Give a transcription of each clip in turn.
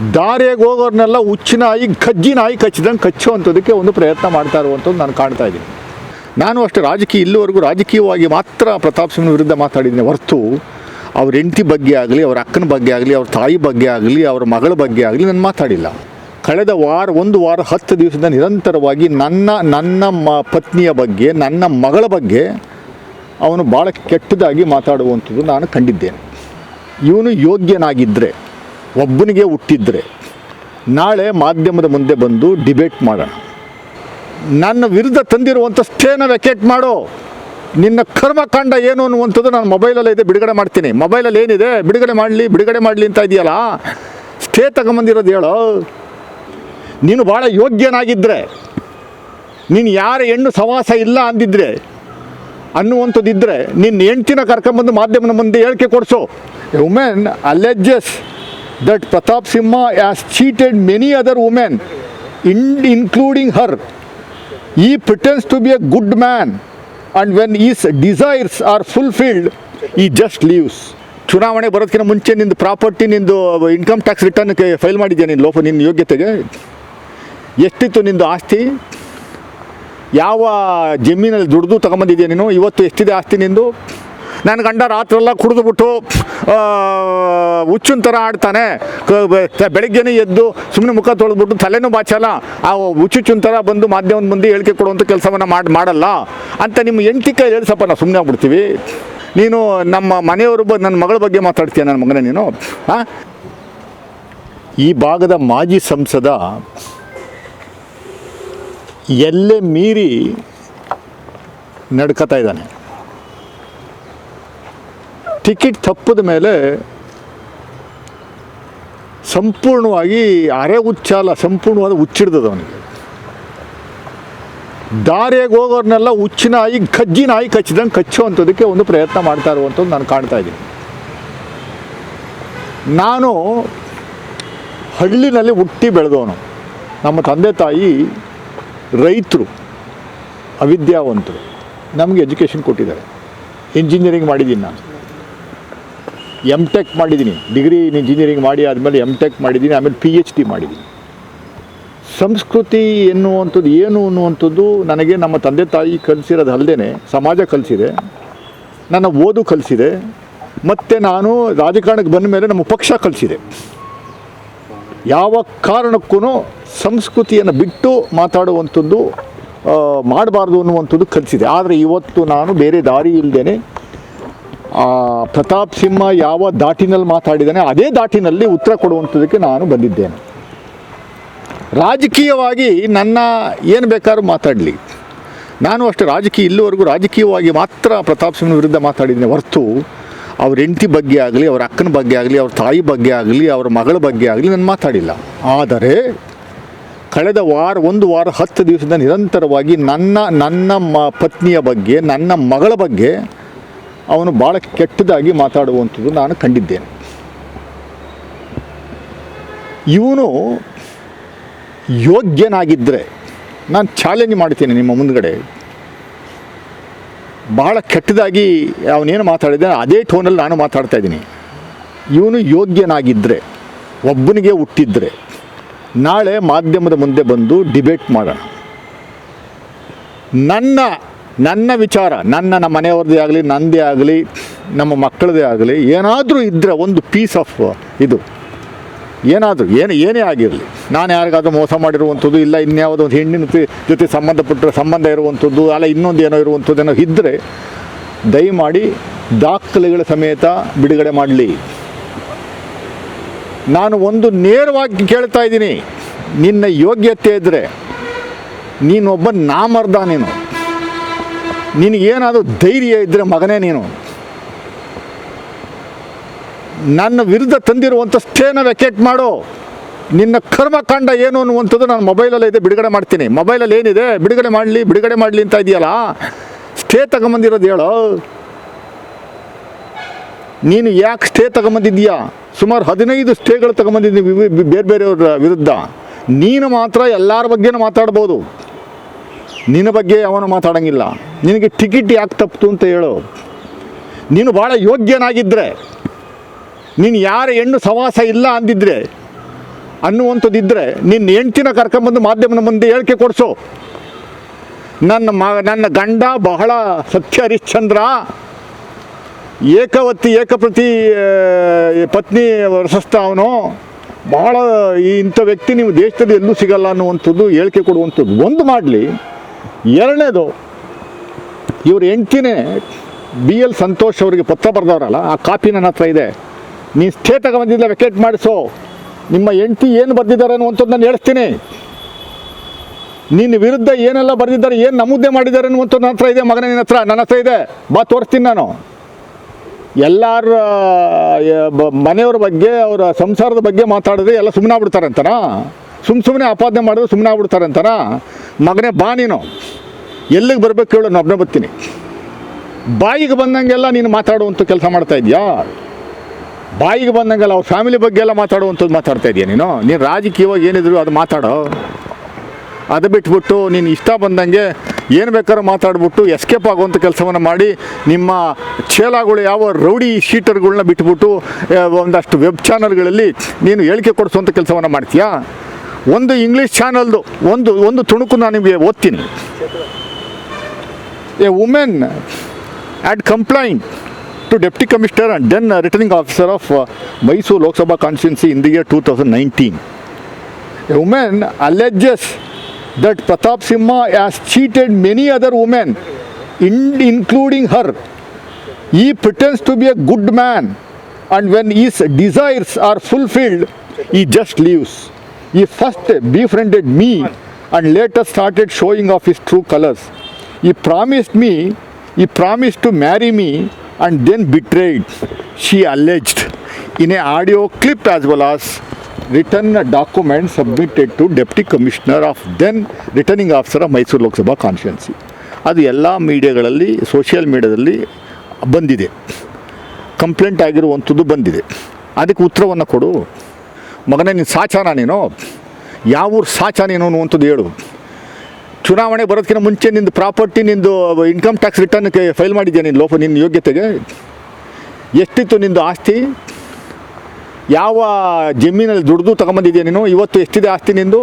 ದಾರಿಯಾಗಿ ಹೋಗೋರ್ನೆಲ್ಲ ಹುಚ್ಚು ನಾಯಿ, ಕಜ್ಜಿ ನಾಯಿ ಕಚ್ಚಿದಂಗೆ ಕಚ್ಚುವಂಥದ್ದಕ್ಕೆ ಒಂದು ಪ್ರಯತ್ನ ಮಾಡ್ತಾ ಇರುವಂಥದ್ದು ನಾನು ಕಾಣ್ತಾ ಇದ್ದೀನಿ. ನಾನು ಅಷ್ಟು ರಾಜಕೀಯ ಇಲ್ಲಿವರೆಗೂ ರಾಜಕೀಯವಾಗಿ ಮಾತ್ರ ಪ್ರತಾಪ್ ಸಿಂಹನ ವಿರುದ್ಧ ಮಾತಾಡಿದ್ದೀನಿ. ಹೊರತು ಅವ್ರ ಹೆಂಡತಿ ಬಗ್ಗೆ ಆಗಲಿ, ಅವ್ರ ಅಕ್ಕನ ಬಗ್ಗೆ ಆಗಲಿ, ಅವ್ರ ತಾಯಿ ಬಗ್ಗೆ ಆಗಲಿ, ಅವ್ರ ಮಗಳ ಬಗ್ಗೆ ಆಗಲಿ ನಾನು ಮಾತಾಡಿಲ್ಲ. ಕಳೆದ ವಾರ, ಒಂದು ವಾರ, ಹತ್ತು ದಿವಸದ ನಿರಂತರವಾಗಿ ನನ್ನ ನನ್ನ ಮ, ಪತ್ನಿಯ ಬಗ್ಗೆ, ನನ್ನ ಮಗಳ ಬಗ್ಗೆ ಅವನು ಭಾಳ ಕೆಟ್ಟದಾಗಿ ಮಾತಾಡುವಂಥದ್ದು ನಾನು ಕಂಡಿದ್ದೇನೆ. ಇವನು ಯೋಗ್ಯನಾಗಿದ್ದರೆ ಒಬ್ಬನಿಗೆ ಹುಟ್ಟಿದ್ರೆ ನಾಳೆ ಮಾಧ್ಯಮದ ಮುಂದೆ ಬಂದು ಡಿಬೇಟ್ ಮಾಡೋಣ. ನನ್ನ ವಿರುದ್ಧ ತಂದಿರುವಂಥ ಸ್ಟೇನ ವೆಕೇಟ್ ಮಾಡು. ನಿನ್ನ ಕರ್ಮಕಾಂಡ ಏನು ಅನ್ನುವಂಥದ್ದು ನಾನು ಮೊಬೈಲಲ್ಲಿ ಇದೆ, ಬಿಡುಗಡೆ ಮಾಡ್ತೀನಿ. ಮೊಬೈಲಲ್ಲಿ ಏನಿದೆ? ಬಿಡುಗಡೆ ಮಾಡಲಿ ಬಿಡುಗಡೆ ಮಾಡಲಿ ಅಂತ ಇದೆಯಲ್ಲ? ಸ್ಟೇ ತಗೊಂಬಂದಿರೋದು ಹೇಳೋ. ನೀನು ಭಾಳ ಯೋಗ್ಯನಾಗಿದ್ದರೆ ನೀನು ಯಾರ ಹೆಣ್ಣು ಸವಾಸ ಇಲ್ಲ ಅಂದಿದ್ರೆ ಅನ್ನುವಂಥದ್ದಿದ್ದರೆ ನಿನ್ನ ಹೆಂಡ್ತಿನ ಕರ್ಕೊಂಬಂದು ಮಾಧ್ಯಮದ ಮುಂದೆ ಹೇಳಿಕೆ ಕೊಡಿಸು. Women alleges that Pratap Simha has cheated many other women in including her he pretends to be a good man and when his desires are fulfilled he just leaves ಚುನಾವಣೆ ಬರೋದಕ್ಕಿಂತ ಮುಂಚೆ ನಿಂದು ಪ್ರಾಪರ್ಟಿ ನಿಂದು ಇನ್ಕಮ್ ಟ್ಯಾಕ್ಸ್ ರಿಟರ್ನ್ಗೆ ಫೈಲ್ ಮಾಡಿದ್ಯಾ ನೀನು ಲೋಪ, ನಿನ್ನ ಯೋಗ್ಯತೆಗೆ? ಎಷ್ಟಿತ್ತು ನಿಂದು ಆಸ್ತಿ? ಯಾವ ಜಮೀನಲ್ಲಿ ದುಡ್ದು ತಗೊಂಬಂದಿದ್ಯಾ ನೀನು? ಇವತ್ತು ಎಷ್ಟಿದೆ ಆಸ್ತಿ ನಿಂದು? ನನ್ನ ಗಂಡ ರಾತ್ರೆಲ್ಲ ಕುಡಿದುಬಿಟ್ಟು ಹುಚ್ಚಿನ ಥರ ಆಡ್ತಾನೆ. ಬೆಳಗ್ಗೆನೇ ಎದ್ದು ಸುಮ್ಮನೆ ಮುಖ ತೊಳೆದ್ಬಿಟ್ಟು ತಲೆನೂ ಬಾಚಲ್ಲ. ಆ ಹುಚ್ಚುಚ್ಚುನ್ ಥರ ಬಂದು ಮಾಧ್ಯಮದ ಮುಂದೆ ಹೇಳಿಕೆ ಕೊಡುವಂಥ ಕೆಲಸವನ್ನು ಮಾಡಿ, ಮಾಡಲ್ಲ. ಅಂತ ನಿಮ್ಮ ಹೆಂಡತಿ ಕೈ ಹೇಳ್ಸಪ್ಪ ನಾವು ಸುಮ್ಮನೆ ಆಗ್ಬಿಡ್ತೀವಿ. ನೀನು ನಮ್ಮ ಮನೆಯವರು ಬ ನನ್ನ ಮಗಳ ಬಗ್ಗೆ ಮಾತಾಡ್ತೀಯ ನನ್ನ ಮಗನೇ ನೀನು? ಹಾಂ ಈ ಭಾಗದ ಮಾಜಿ ಸಂಸದ ಎಲ್ಲೇ ಮೀರಿ ನಡ್ಕೋತಾ ಇದ್ದಾನೆ. ಟಿಕೆಟ್ ತಪ್ಪದ ಮೇಲೆ ಸಂಪೂರ್ಣವಾಗಿ ಅರೆ ಹುಚ್ಚಲ್ಲ ಸಂಪೂರ್ಣವಾದ ಹುಚ್ಚಿಡ್ದದ ಅವನಿಗೆ. ದಾರಿಯಾಗಿ ಹೋಗೋರ್ನೆಲ್ಲ ಹುಚ್ಚು ನಾಯಿ ಕಜ್ಜಿ ನಾಯಿ ಕಚ್ಚಿದಂಗೆ ಕಚ್ಚುವಂಥದ್ದಕ್ಕೆ ಒಂದು ಪ್ರಯತ್ನ ಮಾಡ್ತಾ ಇರುವಂಥದ್ದು ನಾನು ಕಾಣ್ತಾ ಇದ್ದೀನಿ. ನಾನು ಹಳ್ಳಿನಲ್ಲಿ ಹುಟ್ಟಿ ಬೆಳೆದವನು. ನಮ್ಮ ತಂದೆ ತಾಯಿ ರೈತರು, ಅವಿದ್ಯಾವಂತರು. ನಮಗೆ ಎಜುಕೇಷನ್ ಕೊಟ್ಟಿದ್ದಾರೆ. ಇಂಜಿನಿಯರಿಂಗ್ ಮಾಡಿದ್ದೀನಿ ನಾನು. ಎಂ ಟೆಕ್ ಮಾಡಿದ್ದೀನಿ. ಡಿಗ್ರಿ ಇನ್ ಇಂಜಿನಿಯರಿಂಗ್ ಮಾಡಿ ಆದಮೇಲೆ ಎಂ ಟೆಕ್ ಮಾಡಿದ್ದೀನಿ, ಆಮೇಲೆ ಪಿ ಎಚ್ ಡಿ ಮಾಡಿದ್ದೀನಿ. ಸಂಸ್ಕೃತಿ ಎನ್ನುವಂಥದ್ದು, ಏನು ಅನ್ನುವಂಥದ್ದು ನನಗೆ ನಮ್ಮ ತಂದೆ ತಾಯಿ ಕಲಿಸಿರೋದು ಅಲ್ಲದೆ ಸಮಾಜ ಕಲಿಸಿದೆ, ನನ್ನ ಓದು ಕಲಿಸಿದೆ, ಮತ್ತು ನಾನು ರಾಜಕಾರಣಕ್ಕೆ ಬಂದ ಮೇಲೆ ನಮ್ಮ ಪಕ್ಷ ಕಲಿಸಿದೆ. ಯಾವ ಕಾರಣಕ್ಕೂ ಸಂಸ್ಕೃತಿಯನ್ನು ಬಿಟ್ಟು ಮಾತಾಡುವಂಥದ್ದು ಮಾಡಬಾರ್ದು ಅನ್ನುವಂಥದ್ದು ಕಲಿಸಿದೆ. ಆದರೆ ಇವತ್ತು ನಾನು ಬೇರೆ ದಾರಿ ಇಲ್ಲದೇನೆ ಪ್ರತಾಪ್ ಸಿಂಹ ಯಾವ ದಾಟಿನಲ್ಲಿ ಮಾತಾಡಿದ್ದಾನೆ, ಅದೇ ದಾಟಿನಲ್ಲಿ ಉತ್ತರ ಕೊಡುವಂಥದ್ದಕ್ಕೆ ನಾನು ಬಂದಿದ್ದೇನೆ. ರಾಜಕೀಯವಾಗಿ ನನ್ನ ಏನು ಬೇಕಾದ್ರೂ ಮಾತಾಡಲಿ. ನಾನು ಅಷ್ಟು ರಾಜಕೀಯ ಇಲ್ಲಿವರೆಗೂ ರಾಜಕೀಯವಾಗಿ ಮಾತ್ರ ಪ್ರತಾಪ್ ಸಿಂಹನ ವಿರುದ್ಧ ಮಾತಾಡಿದ್ದೇನೆ ಹೊರತು, ಅವ್ರ ಹೆಂಡತಿ ಬಗ್ಗೆ ಆಗಲಿ, ಅವ್ರ ಅಕ್ಕನ ಬಗ್ಗೆ ಆಗಲಿ, ಅವ್ರ ತಾಯಿ ಬಗ್ಗೆ ಆಗಲಿ, ಅವ್ರ ಮಗಳ ಬಗ್ಗೆ ಆಗಲಿ ನಾನು ಮಾತಾಡಿಲ್ಲ. ಆದರೆ ಕಳೆದ ವಾರ, ಒಂದು ವಾರ, ಹತ್ತು ದಿವಸದ ನಿರಂತರವಾಗಿ ನನ್ನ ನನ್ನ ಮ, ಪತ್ನಿಯ ಬಗ್ಗೆ, ನನ್ನ ಮಗಳ ಬಗ್ಗೆ ಅವನು ಭಾಳ ಕೆಟ್ಟದಾಗಿ ಮಾತಾಡುವಂಥದ್ದು ನಾನು ಕಂಡಿದ್ದೇನೆ. ಇವನು ಯೋಗ್ಯನಾಗಿದ್ದರೆ ನಾನು ಚಾಲೆಂಜ್ ಮಾಡ್ತೇನೆ ನಿಮ್ಮ ಮುಂದ್ಗಡೆ. ಭಾಳ ಕೆಟ್ಟದಾಗಿ ಅವನೇನು ಮಾತಾಡಿದ ಅದೇ ಟೋನಲ್ಲಿ ನಾನು ಮಾತಾಡ್ತಾ ಇದ್ದೀನಿ. ಇವನು ಯೋಗ್ಯನಾಗಿದ್ದರೆ ಒಬ್ಬನಿಗೆ ಹುಟ್ಟಿದ್ರೆ, ನಾಳೆ ಮಾಧ್ಯಮದ ಮುಂದೆ ಬಂದು ಡಿಬೇಟ್ ಮಾಡೋಣ. ನನ್ನ ನನ್ನ ವಿಚಾರ, ನನ್ನ ನಮ್ಮ ಮನೆಯವ್ರದ್ದೇ ಆಗಲಿ, ನಂದೇ ಆಗಲಿ, ನಮ್ಮ ಮಕ್ಕಳದೇ ಆಗಲಿ, ಏನಾದರೂ ಇದ್ದರೆ ಒಂದು ಪೀಸ್ ಆಫ್ ಇದು. ಏನಾದರೂ, ಏನು, ಏನೇ ಆಗಿರಲಿ. ನಾನು ಯಾರಿಗಾದರೂ ಮೋಸ ಮಾಡಿರುವಂಥದ್ದು ಇಲ್ಲ, ಇನ್ಯಾವುದೋ ಒಂದು ಹೆಣ್ಣಿನ ಜೊತೆ- ಜೊತೆ ಸಂಬಂಧಪಟ್ಟ ಸಂಬಂಧ ಇರುವಂಥದ್ದು, ಅಲ್ಲ ಇನ್ನೊಂದು ಏನೋ ಇರುವಂಥದ್ದು ಏನೋ ಇದ್ದರೆ ದಯಮಾಡಿ ದಾಖಲೆಗಳ ಸಮೇತ ಬಿಡುಗಡೆ ಮಾಡಲಿ. ನಾನು ಒಂದು ನೇರವಾಗಿ ಕೇಳ್ತಾ ಇದ್ದೀನಿ, ನಿನ್ನ ಯೋಗ್ಯತೆ ಇದ್ದರೆ ನೀನೊಬ್ಬ ನಾಮರ್ದ ನೀನು. ನಿನಗೇನಾದರೂ ಧೈರ್ಯ ಇದ್ದರೆ ಮಗನೇ ನೀನು. ನನ್ನ ವಿರುದ್ಧ ತಂದಿರುವಂಥ ಸ್ಟೇನ ವೆಕೇಟ್ ಮಾಡು. ನಿನ್ನ ಕರ್ಮಕಾಂಡ ಏನು ಅನ್ನುವಂಥದ್ದು ನಾನು ಮೊಬೈಲಲ್ಲೇ ಇದೆ, ಬಿಡುಗಡೆ ಮಾಡ್ತೀನಿ. ಮೊಬೈಲಲ್ಲಿ ಏನಿದೆ? ಬಿಡುಗಡೆ ಮಾಡಲಿ ಬಿಡುಗಡೆ ಮಾಡಲಿ ಅಂತ ಇದೆಯಲ್ಲ? ಸ್ಟೇ ತಗೊಂಬಂದಿರೋದು ಹೇಳೋ. ನೀನು ಯಾಕೆ ಸ್ಟೇ ತಗೊಂಬಂದಿದ್ಯಾ ಸುಮಾರು ಹದಿನೈದು ಸ್ಟೇಗಳು ತಗೊಂಬಂದಿದ್ದೀನಿ ಬೇರೆ ಬೇರೆಯವ್ರ ವಿರುದ್ಧ. ನೀನು ಮಾತ್ರ ಎಲ್ಲರ ಬಗ್ಗೆನೂ ಮಾತಾಡ್ಬೋದು. ನಿನ್ನ ಬಗ್ಗೆ ಅವನು ಮಾತಾಡಂಗಿಲ್ಲ. ನಿನಗೆ ಟಿಕೆಟ್ ಯಾಕೆ ತಪ್ಪಿತು ಅಂತ ಹೇಳು. ನೀನು ಭಾಳ ಯೋಗ್ಯನಾಗಿದ್ದರೆ ನೀನು ಯಾರ ಹೆಣ್ಣು ಸವಾಸ ಇಲ್ಲ ಅಂದಿದ್ರೆ ಅನ್ನುವಂಥದ್ದಿದ್ದರೆ ನಿನ್ನ ಹೆಂಡ್ತಿನ ಕರ್ಕೊಂಬಂದು ಮಾಧ್ಯಮದ ಮುಂದೆ ಹೇಳಿಕೆ ಕೊಡಿಸು. ನನ್ನ ಮ ನನ್ನ ಗಂಡ ಬಹಳ ಸತ್ಯ ಹರಿಶ್ಚಂದ್ರ, ಏಕವತಿ, ಏಕಪ್ರತಿ ಪತ್ನಿ ವರ್ಷಸ್ಥ ಅವನು. ಬಹಳ ಈ ಇಂಥ ವ್ಯಕ್ತಿ ನೀವು ದೇಶದಲ್ಲಿ ಎಲ್ಲೂ ಸಿಗಲ್ಲ ಅನ್ನುವಂಥದ್ದು, ಹೇಳಿಕೆ ಕೊಡುವಂಥದ್ದು. ಒಂದು ಮಾಡಲಿ. ಎರಡನೇದು ಇವ್ರ ಹೆಂಡ್ತಿನೇ ಬಿ ಎಲ್ ಸಂತೋಷ್ ಅವರಿಗೆ ಪತ್ರ ಬರೆದವರಲ್ಲ, ಆ ಕಾಪಿ ನನ್ನ ಹತ್ರ ಇದೆ. ನೀನು ಸ್ಟೇ ತಗೊಂಡಿದ್ದ ವೆಕೇಟ್ ಮಾಡಿಸೋ. ನಿಮ್ಮ ಹೆಂಡ್ತಿ ಏನು ಬರೆದಿದ್ದಾರೆ ಅನ್ನುವಂಥದ್ದು ನಾನು ಹೇಳ್ತೀನಿ. ನಿನ್ನ ವಿರುದ್ಧ ಏನೆಲ್ಲ ಬರೆದಿದ್ದಾರೆ, ಏನು ನಮೂದೆ ಮಾಡಿದ್ದಾರೆ ಅನ್ನುವಂಥದ್ದು ನನ್ನ ಹತ್ರ ಇದೆ, ಮಗನ ನಿನ್ನ ಹತ್ರ, ನನ್ನ ಹತ್ರ ಇದೆ. ಬಾ, ತೋರಿಸ್ತೀನಿ ನಾನು. ಎಲ್ಲರ ಮನೆಯವ್ರ ಬಗ್ಗೆ, ಅವರ ಸಂಸಾರದ ಬಗ್ಗೆ ಮಾತಾಡಿದ್ರೆ ಎಲ್ಲ ಸುಮ್ಮನೆ ಬಿಡ್ತಾರೆ ಅಂತನ ಸುಮ್ಮ ಸುಮ್ಮನೆ ಆಪಾದನೆ ಮಾಡಿದ್ರೆ ಸುಮ್ಮನೆ ಆಗ್ಬಿಡ್ತಾರೆ ಅಂತನ ಮಗನೇ ಬಾ ನೀನು. ಎಲ್ಲಿಗೆ ಬರ್ಬೇಕು ಹೇಳು, ನಾನು ಬರ್ತೀನಿ. ಬಾಯಿಗೆ ಬಂದಂಗೆಲ್ಲ ನೀನು ಮಾತಾಡುವಂಥ ಕೆಲಸ ಮಾಡ್ತಾ ಇದೆಯಾ? ಬಾಯಿಗೆ ಬಂದಂಗೆಲ್ಲ ಅವ್ರ ಫ್ಯಾಮಿಲಿ ಬಗ್ಗೆ ಎಲ್ಲ ಮಾತಾಡುವಂಥದ್ದು ಮಾತಾಡ್ತಾ ಇದೆಯಾ ನೀನು? ನೀನು ರಾಜಕೀಯವಾಗಿ ಏನಿದ್ರು ಅದು ಮಾತಾಡೋ? ಅದು ಬಿಟ್ಬಿಟ್ಟು ನೀನು ಇಷ್ಟ ಬಂದಂಗೆ ಏನು ಬೇಕಾದ್ರೂ ಮಾತಾಡ್ಬಿಟ್ಟು ಎಸ್ಕೇಪ್ ಆಗುವಂಥ ಕೆಲಸವನ್ನು ಮಾಡಿ, ನಿಮ್ಮ ಚೇಲಾಗಳು ಯಾವ ರೌಡಿ ಶೀಟರ್ಗಳನ್ನ ಬಿಟ್ಬಿಟ್ಟು ಒಂದಷ್ಟು ವೆಬ್ ಚಾನಲ್ಗಳಲ್ಲಿ ನೀನು ಹೇಳಿಕೆ ಕೊಡಿಸುವಂಥ ಕೆಲಸವನ್ನು ಮಾಡ್ತೀಯಾ? ಒಂದು ಇಂಗ್ಲೀಷ್ ಚಾನಲ್ದು ಒಂದು ಒಂದು ತುಣುಕು ನಾನು ನಿಮಗೆ ಓದ್ತೀನಿ. a woman had complained to Deputy Commissioner and then Returning Officer of uh, Mysore Lok Sabha constituency in the year 2019. A woman alleges that Pratap Simha has cheated many other women, in, including her. He pretends to be a good man and when his desires are fulfilled, he just leaves. He first befriended me and later started showing off his true colors. He promised me he promise to marry me and then betrayed she alleged in a audio clip as well as return document submitted to deputy commissioner of then returning officer of Mysuru Lok Sabha constituency ಅದು ಎಲ್ಲ ಮೀಡಿಯಾಗಳಲ್ಲಿ social ಮೀಡಿಯಾದಲ್ಲಿ ಬಂದಿದೆ. Complaint ಆಗಿರುವಂಥದ್ದು ಬಂದಿದೆ. ಅದಕ್ಕೆ ಉತ್ತರವನ್ನು ಕೊಡು. ಮಗನೇ, ನೀನು ಸಾಚಾನ ನೀನು ಯಾವ ಊರು ಸಾಚಾನೇನೋ ಅನ್ನುವಂಥದ್ದು ಹೇಳು. ಚುನಾವಣೆ ಬರೋದಕ್ಕಿಂತ ಮುಂಚೆ ನಿಂದು ಪ್ರಾಪರ್ಟಿ, ನಿಂದು ಇನ್ಕಮ್ ಟ್ಯಾಕ್ಸ್ ರಿಟರ್ನ್ ಫೈಲ್ ಮಾಡಿದ್ಯಾ ನೀನು ಲೋಪ, ನಿನ್ನ ಯೋಗ್ಯತೆಗೆ? ಎಷ್ಟಿತ್ತು ನಿಂದು ಆಸ್ತಿ? ಯಾವ ಜಮೀನಲ್ಲಿ ದುಡ್ದು ತಗೊಂಬಂದಿದ್ಯಾ ನೀನು? ಇವತ್ತು ಎಷ್ಟಿದೆ ಆಸ್ತಿ ನಿಂದು?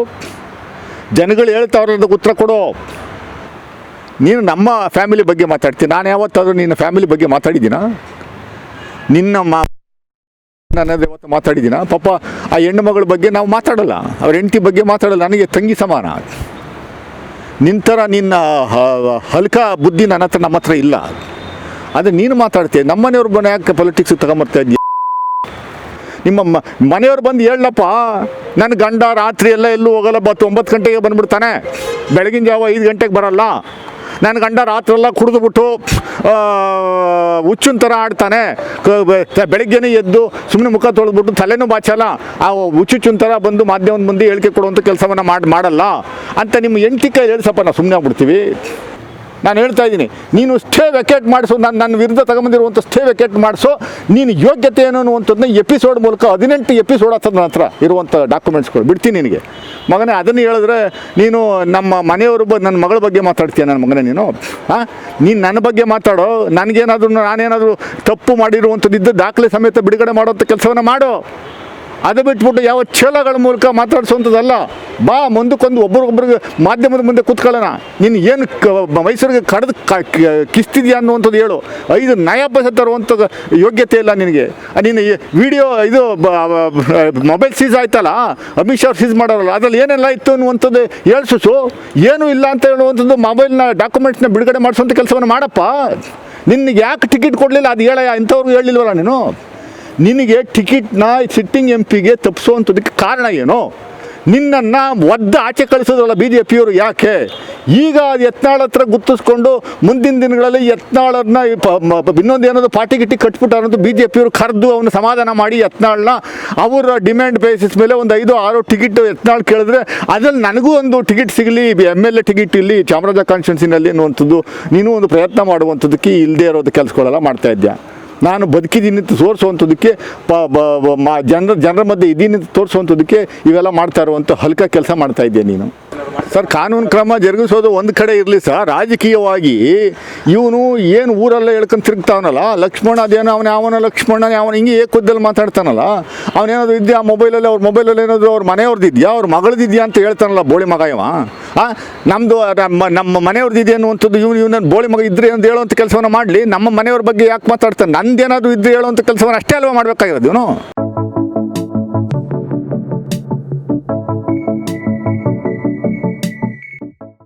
ಜನಗಳು ಹೇಳ್ತಾವ್ರೆ ಉತ್ತರ ಕೊಡು. ನೀನು ನಮ್ಮ ಫ್ಯಾಮಿಲಿ ಬಗ್ಗೆ ಮಾತಾಡ್ತೀನಿ ನಾನು ಯಾವತ್ತಾದರೂ ನಿನ್ನ ಫ್ಯಾಮಿಲಿ ಬಗ್ಗೆ ಮಾತಾಡಿದ್ದೀನಾ? ನಿನ್ನ ಮಾ ನಾನು ಯಾವತ್ತು ಮಾತಾಡಿದ್ದೀನ? ಪಾಪ ಆ ಹೆಣ್ಣು ಮಗಳ ಬಗ್ಗೆ ನಾವು ಮಾತಾಡಲ್ಲ. ಅವ್ರ ಹೆಂಡತಿ ಬಗ್ಗೆ ಮಾತಾಡಲ್ಲ. ನನಗೆ ತಂಗಿ ಸಮಾನ. ನಿಂತರ ನಿನ್ನ ಹಲ್ಕ ಬುದ್ಧಿ ನನ್ನ ಹತ್ರ, ನಮ್ಮ ಹತ್ರ ಇಲ್ಲ. ಅದು ನೀನು ಮಾತಾಡ್ತೀಯ ನಮ್ಮನೆಯವ್ರ ಬಂದು ಯಾಕೆ ಪೊಲಿಟಿಕ್ಸ್ ತಗೊಂಬರ್ತಾ ಇದೆಯಾ? ನಿಮ್ಮ ಮನೆಯವ್ರು ಬಂದು ಹೇಳಪ್ಪ, ನನ್ನ ಗಂಡ ರಾತ್ರಿ ಎಲ್ಲ ಎಲ್ಲೂ ಹೋಗಲ್ಲ ಬತ್ತು ಒಂಬತ್ತು ಗಂಟೆಗೆ ಬಂದ್ಬಿಡ್ತಾನೆ. ಬೆಳಗಿನ ಜಾವ ಐದು ಗಂಟೆಗೆ ಬರಲ್ಲ. ನನ್ನ ಗಂಡ ರಾತ್ರಿ ಎಲ್ಲ ಕುಡಿದ್ಬಿಟ್ಟು ಹುಚ್ಚಿನ ಥರ ಆಡ್ತಾನೆ. ಕ- ಬೆ- ಬೆಳಗ್ಗೆನೇ ಎದ್ದು ಸುಮ್ಮನೆ ಮುಖ ತೊಳೆದ್ಬಿಟ್ಟು ತಲೆನೂ ಬಾಚಲ್ಲ. ಆ ಹುಚ್ಚುಚ್ಚಿನ ಥರ ಬಂದು ಮಾಧ್ಯಮದ ಮುಂದೆ ಹೇಳಿಕೆ ಕೊಡುವಂಥ ಕೆಲಸವನ್ನು ಮಾಡಿ, ಮಾಡಲ್ಲ. ಅಂತ ನಿಮ್ಮ ಎಂಟಿ ಕೈ ಹೇಳ್ಸಪ್ಪ ನಾವು ಸುಮ್ಮನೆ ಆಗ್ಬಿಡ್ತೀವಿ. ನಾನು ಹೇಳ್ತಾ ಇದ್ದೀನಿ, ನೀನು ಸ್ಟೇ ವೆಕೇಟ್ ಮಾಡಿಸು, ನಾನು ನನ್ನ ವಿರುದ್ಧ ತಗೊಂಬಂದಿರುವಂಥ ಸ್ಟೇ ವೆಕೇಟ್ ಮಾಡಿಸು, ನೀನು ಯೋಗ್ಯತೆ ಏನು ಅನ್ನುವಂಥದ್ದನ್ನ ಎಪಿಸೋಡ್ ಮೂಲಕ ಹದಿನೆಂಟು ಎಪಿಸೋಡ್ ಆಗ್ತದೆ ನನ್ನ ಹತ್ರ ಇರುವಂಥ ಡಾಕ್ಯುಮೆಂಟ್ಸ್ಗಳು ಬಿಡ್ತೀನಿ ನಿನಗೆ. ಮಗನೇ, ಅದನ್ನು ಹೇಳಿದ್ರೆ ನೀನು ನಮ್ಮ ಮನೆಯವರು ಬ ನನ್ನ ಮಗಳ ಬಗ್ಗೆ ಮಾತಾಡ್ತೀಯ ನನ್ನ ಮಗನೇ ನೀನು? ಹಾಂ ನೀನು ನನ್ನ ಬಗ್ಗೆ ಮಾತಾಡೋ, ನನಗೇನಾದರೂ ನಾನೇನಾದರೂ ತಪ್ಪು ಮಾಡಿರುವಂಥದ್ದಿದ್ದು ದಾಖಲೆ ಸಮೇತ ಬಿಡುಗಡೆ ಮಾಡುವಂಥ ಕೆಲಸವನ್ನು ಮಾಡು. ಅದು ಬಿಟ್ಬಿಟ್ಟು ಯಾವ ಚೇಲಗಳ ಮೂಲಕ ಮಾತಾಡಿಸುವಂಥದ್ದಲ್ಲ ಬಾ, ಮುಂದಕ್ಕೊಂದು ಒಬ್ರಿಗೊಬ್ರಿಗೆ ಮಾಧ್ಯಮದ ಮುಂದೆ ಕೂತ್ಕೊಳ್ಳೋಣ. ನೀನು ಏನು ಕ, ಮೈಸೂರಿಗೆ ಕಡ್ದು ಕಿಸ್ತಿದ್ಯಾ ಅನ್ನುವಂಥದ್ದು ಹೇಳು. ಐದು ನಯಾಪಸ ತರುವಂಥದ್ದು ಯೋಗ್ಯತೆ ಇಲ್ಲ ನಿನಗೆ. ನೀನು ವಿಡಿಯೋ ಇದು ಮೊಬೈಲ್ ಸೀಸ್ ಆಯ್ತಲ್ಲ? ಅಮಿತ್ ಶಾ ಸೀಸ್ ಮಾಡೋರಲ್ಲ. ಅದ್ರಲ್ಲಿ ಏನೆಲ್ಲ ಇತ್ತು ಅನ್ನುವಂಥದ್ದು ಹೇಳ್ಸು ಏನೂ ಇಲ್ಲ ಅಂತ ಹೇಳುವಂಥದ್ದು ಮೊಬೈಲ್ನ ಡಾಕ್ಯುಮೆಂಟ್ಸ್ನ ಬಿಡುಗಡೆ ಮಾಡಿಸುವಂಥ ಕೆಲಸವನ್ನು ಮಾಡಪ್ಪ. ನಿನಗೆ ಯಾಕೆ ಟಿಕೆಟ್ ಕೊಡಲಿಲ್ಲ? ಅದು ಹೇಳಯ್ಯ, ಇಂಥವ್ರಿಗೆ ಹೇಳಿಲ್ವಲ್ಲ ನೀನು? ನಿನಗೆ ಟಿಕೆಟ್ನ ಸಿಟ್ಟಿಂಗ್ ಎಂ ಪಿಗೆ ತಪ್ಪಿಸುವಂಥದ್ದಕ್ಕೆ ಕಾರಣ ಏನು? ನಿನ್ನನ್ನು ಒದ್ದ ಆಚೆ ಕಳಿಸೋದ್ರಲ್ಲ ಬಿ ಜೆ ಪಿಯವರು ಯಾಕೆ? ಈಗ ಅದು ಯತ್ನಾಳ ಹತ್ರ ಗುರ್ತಿಸ್ಕೊಂಡು ಮುಂದಿನ ದಿನಗಳಲ್ಲಿ ಯತ್ನಾಳನ್ನ ಇನ್ನೊಂದು ಏನಾದ್ರು ಪಾರ್ಟಿ ಗಿಟ್ಟಿ ಕಟ್ಬಿಟ್ಟು ಅನ್ನೋದು ಬಿ ಜೆ ಪಿಯವರು ಕರೆದು ಅವನು ಸಮಾಧಾನ ಮಾಡಿ ಯತ್ನಾಳನ್ನ ಅವರ ಡಿಮ್ಯಾಂಡ್ ಬೇಸಿಸ್ ಮೇಲೆ ಒಂದು ಐದು, ಆರು ಟಿಕೆಟ್ ಯತ್ನಾಳ್ ಕೇಳಿದ್ರೆ ಅದ್ರಲ್ಲಿ ನನಗೂ ಒಂದು ಟಿಕೆಟ್ ಸಿಗಲಿ ಎಂ ಎಲ್ ಎ ಟಿಕೆಟ್ ಇಲ್ಲಿ, ಚಾಮರಾಜ ಕಾನ್ಸ್ಟಿಟ್ಯೂನ್ಸಿನಲ್ಲಿ ಅನ್ನುವಂಥದ್ದು ನೀನು ಒಂದು ಪ್ರಯತ್ನ ಮಾಡುವಂಥದ್ದಕ್ಕೆ ಇಲ್ಲದೆ ಇರೋದು ಕೆಲಸಗಳೆಲ್ಲ ಮಾಡ್ತಾ ಇದ್ಯಾ? ನಾನು ಬದುಕಿದ್ದೀನಿ ಅಂತ ತೋರಿಸುವಂಥದ್ದಕ್ಕೆ ಪ ಜನರ ಜನರ ಮಧ್ಯೆ ಇದ್ದೀನಿ ಅಂತ ತೋರಿಸುವಂಥದ್ದಕ್ಕೆ ಇವೆಲ್ಲ ಮಾಡ್ತಾ ಇರುವಂಥ ಹಲ್ಕ ಕೆಲಸ ಮಾಡ್ತಾ ಇದ್ದೆ ನೀನು. ಸರ್, ಕಾನೂನು ಕ್ರಮ ಜರುಗಿಸೋದು ಒಂದು ಕಡೆ ಇರಲಿ ಸರ್. ರಾಜಕೀಯವಾಗಿ ಇವನು ಏನು ಊರೆಲ್ಲ ಹೇಳ್ಕೊಂಡು ತಿರುಗ್ತಾವನಲ್ಲ? ಲಕ್ಷ್ಮಣ ಅದೇನೋ ಅವನ ಯಾವನ ಲಕ್ಷ್ಮಣ ಅವನ ಹಿಂಗೆ ಏಕುದ್ದಲ್ಲಿ ಮಾತಾಡ್ತಾನಲ್ಲ? ಅವನೇನಾದ್ರು ಇದೆಯಾ ಮೊಬೈಲಲ್ಲಿ ಅವ್ರ ಮೊಬೈಲಲ್ಲಿ ಏನಾದ್ರು ಅವ್ರ ಮನೆಯವ್ರದ್ದು ಇದೆಯಾ? ಅವ್ರ ಮಗಳ್ದಿದ್ಯಾ ಅಂತ ಹೇಳ್ತಾನಲ್ಲ ಬೋಳಿ ಮಗ ಇವ? ನಮ್ಮದು ನಮ್ಮ ನಮ್ಮ ಮನೆಯವ್ರದ್ದು ಅನ್ನುವಂಥದ್ದು ಇವನು ಇವನ ಬೋಳಿ ಮಗ ಇದ್ರೆ ಅಂತ ಹೇಳುವಂಥ ಕೆಲಸವನ್ನ ಮಾಡಲಿ. ನಮ್ಮ ಮನೆಯವ್ರ ಬಗ್ಗೆ ಯಾಕೆ ಮಾತಾಡ್ತಾನೆ? ನಂದೇನಾದ್ರು ಇದ್ರೆ ಹೇಳುವಂಥ ಕೆಲಸವನ್ನ ಅಷ್ಟೇ ಅಲ್ವಾ ಮಾಡಬೇಕಾಗಿರೋದು ಇವನು?